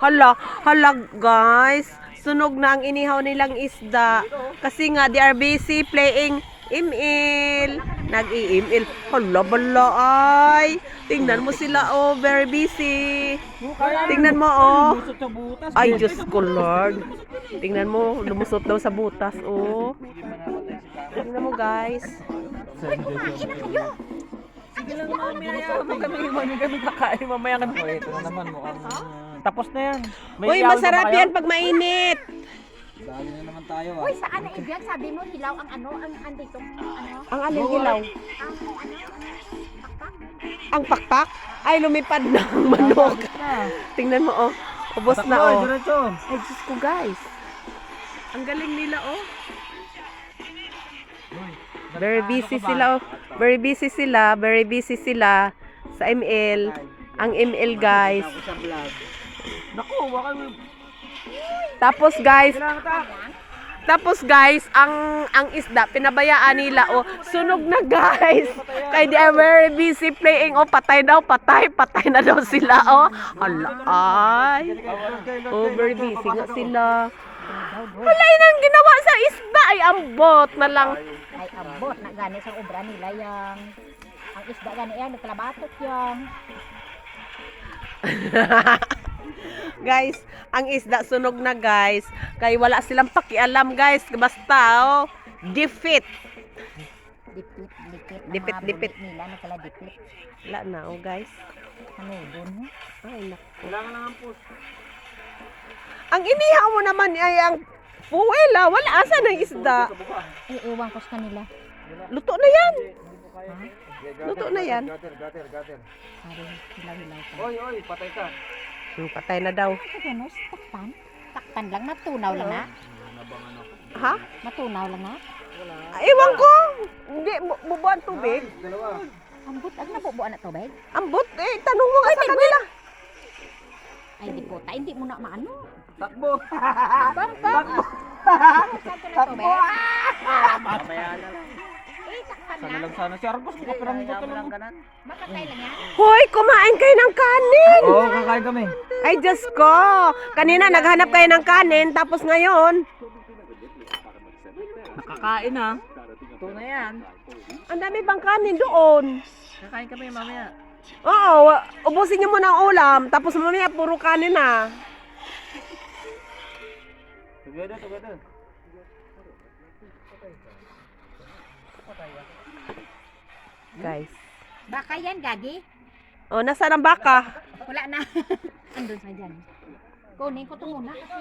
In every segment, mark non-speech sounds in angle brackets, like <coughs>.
Hala, hala guys. Sunog na ang inihaw nilang isda. Kasi nga, they are busy playing email. Nag-i-email. Hala, bala ay. Tingnan mo sila, oh. Very busy. Tingnan mo, oh. Lusot sa butas. Ay, Diyos ko, Lord. Tingnan mo, lumusot daw sa butas, oh. Tingnan mo, guys. Sige lang mamaya. Yaman kami, kami kakain mamaya kan. Oh, ito na naman mukhang tapos na yan. May Uy, iyaw na masarap ba kayo? yan pag mainit. Dali na naman tayo ah. Uy, saan ang ibig? Sabi mo, hilaw ang ano, ang andito, ano, Ang alin ilaw? ang ano, pakpak. Ang pakpak? Ay, lumipad na ang manok. Tingnan mo, oh. Ubos na, Takbo, oh. diretso. Ay, Diyos ko, guys. Ang galing nila, oh. Very busy sila, oh. Very busy sila. Very busy sila sa ML. Ang ML, guys. Ako sa vlog. Naku, baka Tapos, guys. Tapos guys, ang ang isda pinabayaan nila oh, sunog na guys. Kay they are very busy playing oh, patay daw, patay, patay na daw sila oh. Hala ay. Oh, very busy nga sila. Wala nang ginawa sa isda ay ambot na lang. Ay, abot na gani sa obra nila yang. Ang isda gani yan, nagkalabatot yang. <laughs> guys, ang isda sunog na guys. Kay wala silang pakialam guys. Basta oh, defeat. Dipit, dipit. Dipit, dipit. Nila, nagkala dipit. Wala na oh guys. Ano, ho? Ay, naku. Kailangan lang ang push. Ang inihaw mo naman ay ang fuel ah. Wala asan ang isda. Ay, iwan ko sa kanila. Luto na yan. Luto na yan. Gater, gater, gater. Sabi, hilaw-hilaw ka. Oy, oy, patay ka. Hmm, patay na daw. Ano ganos? Takpan? Takpan lang, natunaw lang na. Nabangan ako. Ha? Natunaw lang na. Ah, Ewan ko. Hindi, bu- bubuan tubig. Dalawa. Ambot, ang nabubuan na tubig? Ambot, eh, tanong mo nga sa kanila. Ay, di po, ta, hindi mo na maano. Takbo. Bang, bang! Saan ka na tubig? Mamaya na lang. Eh, takpan Sana lang. sana si Argos. Kapirang ko lang. Makatay lang yan. Hoy, kumain kayo ng kanin. Oo, kakain kami. Ay, Diyos ko. Kanina, naghanap kayo ng kanin, tapos ngayon, Nakakain ha. Ito na yan. ang dami bang kanin doon. Kakain kami mamaya. Oo, ubusin niyo muna ang ulam, tapos mamaya puro kanin na. Together, together. Guys. Baka yan, Gagi. Oh, nasaan ang baka? Wala na. <laughs> Andun sa dyan. Kunin ko ito muna kasi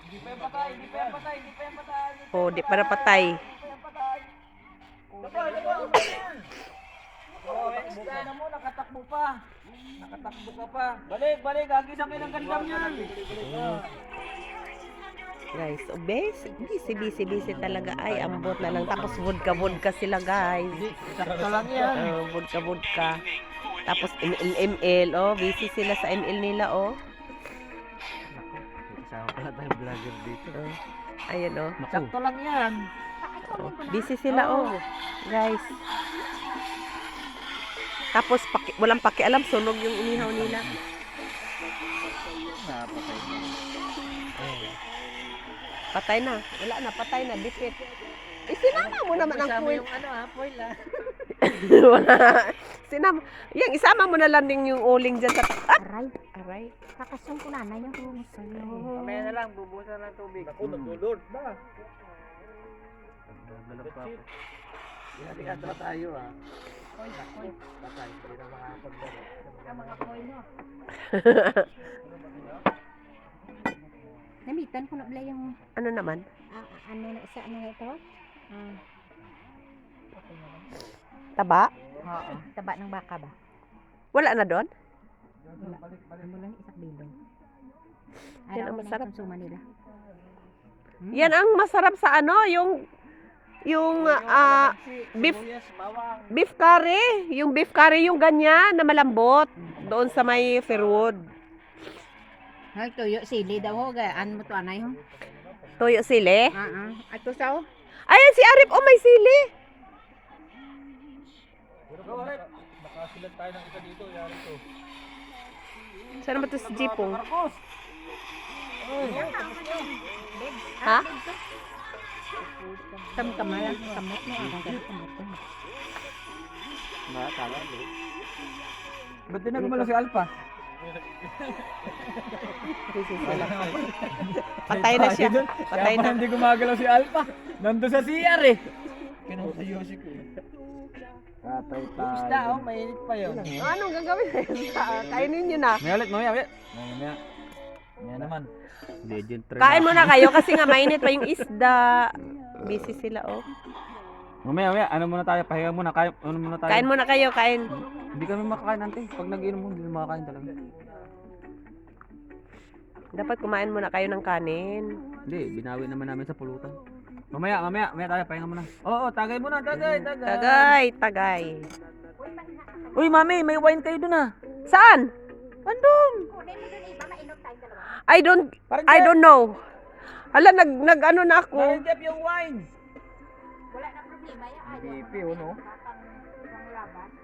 Hindi pa yung patay, hindi pa yung patay, hindi pa yung patay. Oh, di pa napatay. Oo, takbo ka na mo, nakatakbo pa. Nakatakbo ka pa. Balik, balik, gagi sa akin ang gandam niyan. Guys, oh, busy, busy, busy, busy talaga. Ay, ambot na lang. Tapos vodka, vodka sila, guys. Sakto lang yan. Oh, vodka, vodka. Tapos ML, ML, oh. Busy sila sa ML nila, oh. Kasama pala tayong vlogger dito. oh. Ayan, oh. Sakto lang yan. oh. Busy sila, oh. Guys. Tapos, paki, walang pakialam, sunog yung inihaw nila. Napatay na. Patay na. Wala na, patay na. Defeat. Eh, sinama mo naman ang foil. yung ano ha, foil ha. Wala. <coughs> Sinama. Yang isama mo na lang din yung uling dyan sa... Ah! aray. Aray. Kakasyon ko na na yung humus sa'yo. Mamaya na lang, bubusan ng tubig. Ako, nagulod ba? Nagdalap pa ako. Hati-hati tayo ha. Koy, koy. Patay, hindi na makapagdala. Ang mga koy mo. <laughs> Namitan ko na pala yung, Ano naman? ah, ah, ano na isa, ano na ito? Ah, Taba? oo. Taba ng baka ba? Wala na doon? Wala. Ano lang isak bilong. Yan ang masarap. Konsuma nila. Yan ang masarap sa ano, yung... Yung ah, beef beef curry. Yung beef curry, yung ganyan na malambot. Doon sa may Fairwood. Ay, tuyo, sili daw ho. Gaan mo to, anay ho. Toyo sili. Ah, ah. Ato sa ho. Ayan si Arif, oh may sili. Go, Rep. Baka silag tayo ng isa dito, yari to. Saan naman to si Jipong? Marcos! Ha? Kam kamala, kamot mo, ang ganda kamot mo. Ba, tala. Ba't din nagumalo si Alpha? <laughs> Patay na siya. Patay na. hindi gumagalaw si Alpha. Nando sa CR eh. Kinakayosi ko eh. Katay tayo. Isda oh, mainit pa yun. Anong gagawin <laughs> Kainin nyo na. May ulit, mamaya, mamaya. Mamaya. Mamaya naman. Legend. Kain muna kayo kasi nga mainit pa yung isda. Busy sila oh. Mamaya, mamaya. Ano muna tayo? Pahinga muna. Kain, ano muna tayo? Kain muna kayo, kain. Hindi kami makakain ante. Pag nag-inom mo, hindi kami makakain talaga. Dapat kumain muna kayo ng kanin. Hindi, binawi naman namin sa pulutan. Mamaya, mamaya, mamaya tayo, pahinga muna. Oo, tagay muna, tagay, tagay. Tagay, tagay. Uy, mami, may wine kayo dun ah. Saan? Andun. I don't, I don't know. Hala, nag, nag ano na ako. Parang yung wine. Wala na Pipi, ano? Batang- batang laban.